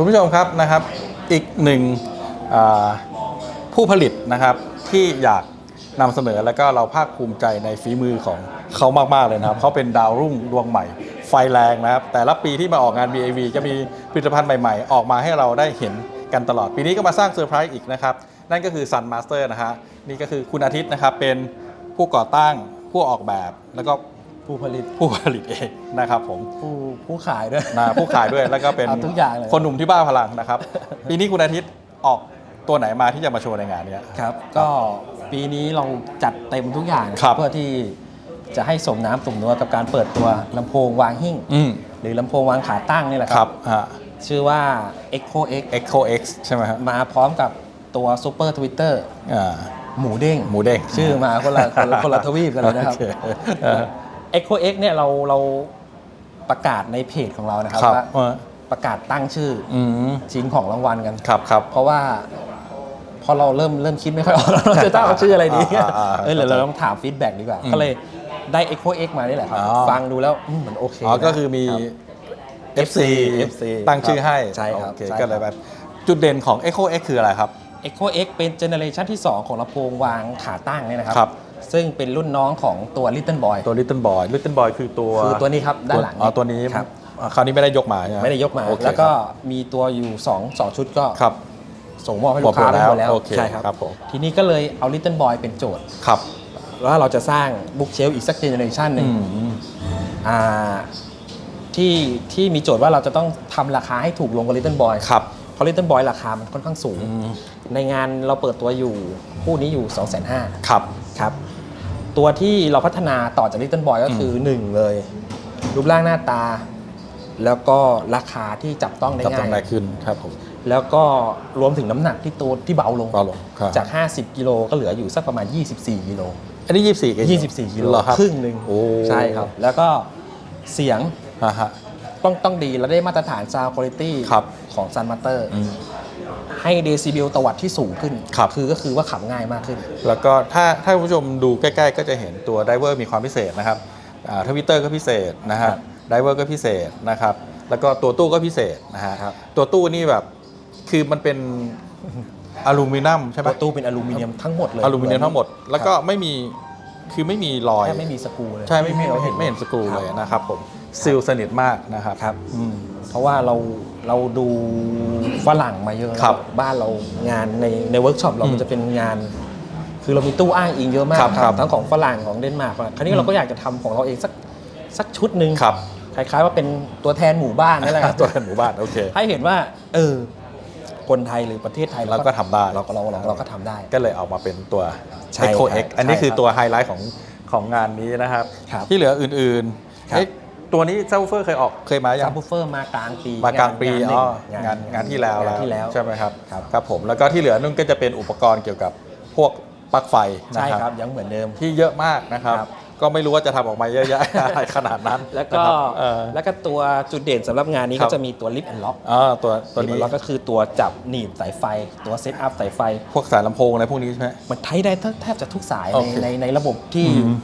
คุณผู้ชมครับนะครับ อีกหนึ่งผู้ผลิตนะครับที่อยากนำเสนอแล้วก็เราภาคภูมิใจในฝีมือของเขามาก ๆ เลยนะครับ เขาเป็นดาวรุ่งดวงใหม่ ไฟแรงนะครับ แต่ละปีที่มาออกงาน BAV จะมีผลิตภัณฑ์ใหม่ ๆ ออกมาให้เราได้เห็นกันตลอด ปีนี้ก็มาสร้างเซอร์ไพรส์อีกนะครับ นั่นก็คือ Sun Master นะฮะนี่ก็คือคุณอาทิตย์นะครับเป็นผู้ก่อตั้งผู้ออกแบบแล้วก็ ผู้ผลิตผู้ผลิตเองนะครับผมผู้ผู้ขายด้วยนะผู้ขายด้วยแล้วก็เป็นเอาทุกอย่างเลยคนหนุ่มที่บ้าพลังนะครับปีนี้คุณอาทิตย์ออกตัวไหนมาที่จะมาโชว์ในงานเนี้ยครับ ก็ปีนี้เราจัดเต็มทุกอย่างนะครับเพื่อที่จะให้สมน้ำสมนัวกับการเปิดตัวลำโพงวางหิ้งอืมหรือลำโพงวางขาตั้งนี่แหละคครัรับบฮะชื่อว่า Echo X Echo X ใช่ไหมฮะมาพร้อมกับตัว Super Twitter อ่าหมูเด้งหมูเด้งชื่อมาคนละคนละคนละทวีปกันเลยนะครับโอเออ Echo X เนี่ยเราเราประกาศในเพจของเรานะครับครับว่าเออประกาศตั้งชื่ออืมชิ้นของรางวัลกัน ครับครับ เพราะว่าพอเราเริ่มเริ่มคิดไม่ค่อยออกแล้วเราจะตั้งเอาชื่ออะไรดีอ่าอ่าอ่าเออเดี๋ยวเราต้องถามฟีดแบ็กดีกว่า อืมก็เลยได้ Echo X มานี่แหละครับ อ๋อ ฟังดูแล้วอืมมันโอเคอ๋อนะก็คือมี รับ FC FC ตั้งชื่อให้ใช่ครับโอเคใช่ก็เลยคแบรับบจุดเด่นของ Echo X คืออะไรครับ Echo X เป็นเจเนอเรชันที่ 2 ของลำโพงวางขาตั้งเนี่ยนะครับ ครับ ซึ่งเป็นรุ่นน้องของตัว Little Boy ตัว Little Boy Little Boy คือตัวคือตัวนี้ครับด้านหลังอ๋อตัวนี้ครับอ่าคราวนี้ไม่ได้ยกมาใช่ไหมไม่ได้ยกมาโอเคแล้วก็ครับมีตัวอยู่2 2ชุดก็ครับส่งมอบให้ลูกค้าหมดไปแล้วหมดแล้วโอเคใช่ครับครับผมทีนี้ก็เลยเอา Little Boy เป็นโจทย์ครับแล้วเราจะสร้างบุ๊กเชลอีกสักเจเนอเรชันหนึ่งอืมอ่าที่ที่มีโจทย์ว่าเราจะต้องทำราคาให้ถูกลงกับ Little Boy ครับ เพราะ Little Boy ราคามันค่อนข้างสูงอืมในงานเราเปิดตัวอยู่คู่นี้อยู่ 2 5 0 0 0ครับครับ ตัวที่เราพัฒนาต่อจาก Little Boy ก็คือ1เลย รูปร่างหน้าตา แล้วก็ราคาที่จับต้องได้จับต้องได้ง่ายขึ้นครับผม แล้วก็รวมถึงน้ำหนักที่ตัวที่เบาลงเบาลงครับ จาก 50 กิโลก็เหลืออยู่สักประมาณ 24 กิโล อันนี้ 24กิโล24 กิโลเหรอครับครึ่งหนึ่งโอ้ใช่ครับ แล้วก็เสียงอ่าฮะ ต้องต้องดีและได้มาตรฐาน Sound Quality ครับของ Sun Master อืมให้เดซิเบลตวัดที่สูงขึ้นครับคือก็คือว่าขับง่ายมากขึ้น แล้วก็ถ้าถ้าคุณผู้ชมดูใกล้ๆ ก็จะเห็นตัวไดเวอร์มีความพิเศษนะครับทวิตเตอร์ก็พิเศษนะฮะครับไดเวอร์ก็พิเศษนะครับ แล้วก็ตัวตู้ก็พิเศษนะฮะครับตัวตู้นี่แบบคือมันเป็นอลูมิเนียมใช่ไหมตัวตู้เป็นอลูมิเนียมทั้งหมดเลยอลูมิเนียมทั้งหมด แล้วก็ไม่มีคือไม่มีรอยแทบไม่มีสกรูเลยใช่ไม่ไม่เราไม่เห็นไม่เห็นสกรูครับเลยนะครับผม ซีลสนิทมากนะครับครับอืม เพราะว่าเราเราดูฝรั่งมาเยอะครับบ้านเรางานในในเวิร์กช็อปเราอืมมันจะเป็นงาน คือเรามีตู้อ้างอิงเยอะมากครับครับทั้งของฝรั่งของเดนมาร์กคราวนี้เราก็อยากจะทำของเราเองสักสักชุดหนึ่งครับ คล้ายๆว่าเป็นตัวแทนหมู่บ้านนั่นแหละครับตัวแทนหมู่บ้านโอเค ให้เห็นว่า เออ คนไทยหรือประเทศไทยเราก็ทำได้ เราก็เราเราเราก็ทำได้ ก็เลยออกมาเป็นตัว ใช่ Echo ครับ X อันนี้ใช่คือครับตัวไฮไลท์ของของงานนี้นะครับ ครับที่เหลืออื่นๆครับเอ๊ะ ตัวนี้เซลเฟอร์เคยออกเคยมายัซับง บูเฟอร์มากลางปีมากลางปีหนึ่อ๋องานงานที่แล้วงานที่แล้ว ใช่ไหมครับครับ ครับผมแล้วก็ที่เหลือนุ่นก็จะเป็นอุปกรณ์เกี่ยวกับพวกปลั๊กไฟนะใช่คครัรับ บยังเหมือนเดิม ที่เยอะมากนะครับ ครับ ก็ไม่รู้ว่าจะทำออกมาเยอะแยะ อะไรขนาดนั้นแล้วก็นะครับเออ แล้วก็ตัวจุดเด่นสำหรับงานนี้ครัก็บจะมีตัวลิฟต์แอนล็อกอ่าตัวตัวนี้แล้วก็คือตัวจับหนีบสายไฟ ตัวเซตอัพสายไฟ พวกสายลำโพงอะไรพวกนี้ใช่ไหม มันใช้ได้แทบจะทุกสายโอในเคในในระบบที่อืม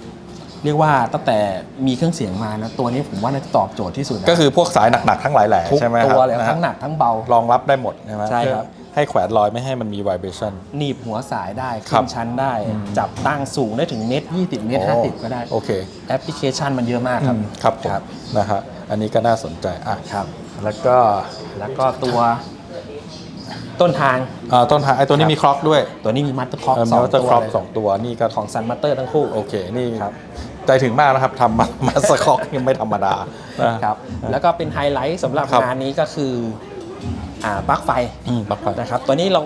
เรียกว่าตั้งแต่มีเครื่องเสียงมานะตัวนี้ผมว่าน่าจะตอบโจทย์ที่สุดนะก็คือพวกสายหนักๆทั้งหลายแหล่ทุกใช่ไหมคตัรับวเลยนะฮะทั้งหนักทั้งเบา รองรับได้หมดใช่ไหมใช่ครับ เพื่อให้แขวนลอยไม่ให้มันมี vibration หนีบหัวสายได้ครัขึ้บนชั้นได้จับตั้งสูงได้ถึงเมตร20 เมตร 50 ก็ได้โอเคแอปพลิเคชันมันเยอะมากครับ ครับผมนะฮะอันนี้ก็น่าสนใจอะครับ แล้วก็แล้วก็ตัวต้นทางอ่าต้นทางไอ้ตัวนี้ครับ มีคล็อกด้วยตัวนี้มีมัตเตอร์คล็อกเออสมีองวัตเตอตัร์วคล็อกเลยสองตัวนี่ก็ของซันมัตเตอร์ทั้งคู่ โอเคนี่ครับ ใจถึงมากนะครับทำมามาสคอกยังไม่ธรรมดานะครับ แล้วก็เป็นไฮไลท์สำหรับครับ งานนี้ก็คืออ่าปลั๊กไฟอืมปลั๊กไฟนะครับ ตัวนี้เรา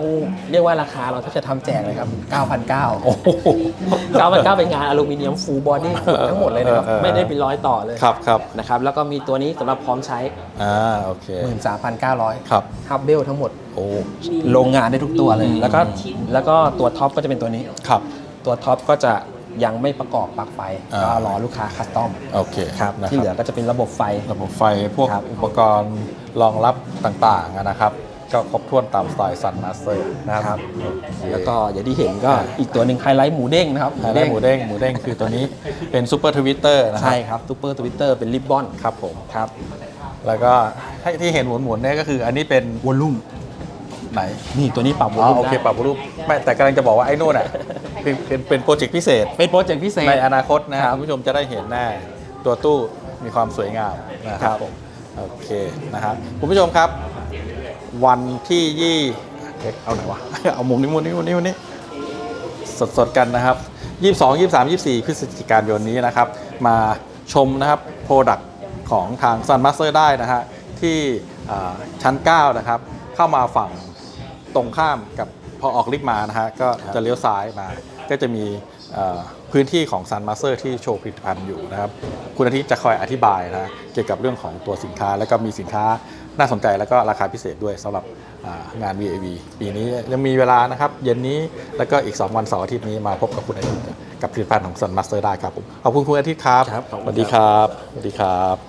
เรียกว่าราคาเราแทบจะทำแจกเลยครับ 9,900 โอ้โห 9,900 เป็นงานอลูมิเนียมฟูลบอดี้ทั้งหมดเลยนะครับ เออเออไม่ได้เป็นร้อยต่อเลยครับครับนะครับ แล้วก็มีตัวนี้สำหรับพร้อมใช้ อ่าโอเค13,900ครับฮับเบลทั้งหมด โอ้โรงงานได้ทุกตัวเลยอืมแล้วก็แล้วก็ตัวท็อปก็จะเป็นตัวนี้ ครับ ตัวท็อปก็จะ ยังไม่ประกอบปลั๊กไฟอ่า ก็รอลูกค้าคัสตอมโอเคครับนะที่เหลือก็จะเป็นระบบไฟ ระบบไฟพวกครับ อุปกรณ์รองรับต่างๆอะนะครับ ก็ครบถ้วนตามสไตล์ซันมาสเตอร์นะครับแล้วก็อย่างที่เห็นก็อีกตัวหนึ่งไฮไลท์หมูเด้งนะครับไฮไลท์หมูเด้งหมูเด้งคือตัวนี้เป็นซูเปอร์ทวิตเตอร์นะครัใช่ครับซูเปอร์ทวิตเตอร์เป็นริบบอนครับผม ครับแล้วก็ให้ที่เห็นหมุนๆเนี่ยก็คืออันนี้เป็นวอลลุ่มไหน นี่ตัวนี้ปรับวอลอ๋อลุ่มโอเคได้ ปรับรูปไม่แต่กำลังจะบอกว่าไอ้นู่นอะ เป็นเป็นเป็นโปรเจกต์พิเศษ เป็นโปรเจกต์พิเศษ ในอนาคตนะคครัรับบคุณผู้ชมจะได้เห็นแน่ตัวตู้มีความสวยงามนะคครัรับบโอเคนะครับคุณผู้ชมครับ วันที่ยี่เอ๊ะเอาไหนวะ เอามุมนี้มุมนี้มุมนี้มุมนี้สดๆกันนะครับ 22 23 24 พฤศจิกายนนี้นะครับ มาชมนะครับโปรดักของทาง Sun Master ได้นะฮะที่อ่าชั้น 9 นะครับ เข้ามาฝั่งตรงข้ามกับพอออกลิฟต์มานะฮะก็จะเลี้ยวซ้ายมา ก็จะมีเอ่อพื้นที่ของซันมาสเตอร์ที่โชว์ผลิตภัณฑ์อยู่นะครับคุณอาทิตย์จะคอยอธิบายนะฮะเกี่ยวกับเรื่องของตัวสินค้า แล้วก็มีสินค้าน่าสนใจแล้วก็ราคาพิเศษด้วยสำหรับอ่างาน VAV ปีนี้ยังมีเวลานะครับเย็นนี้แล้วก็อีก 2 วันเสาร์อาทิตย์นี้มาพบกับคุณอาทิตย์กับผลิตภัณฑ์ของซันมาสเตอร์ได้ครับผมขอบคุณคุณอาทิตย์ครับครับขอบคุณสวัสดีครับสวัสดีครับ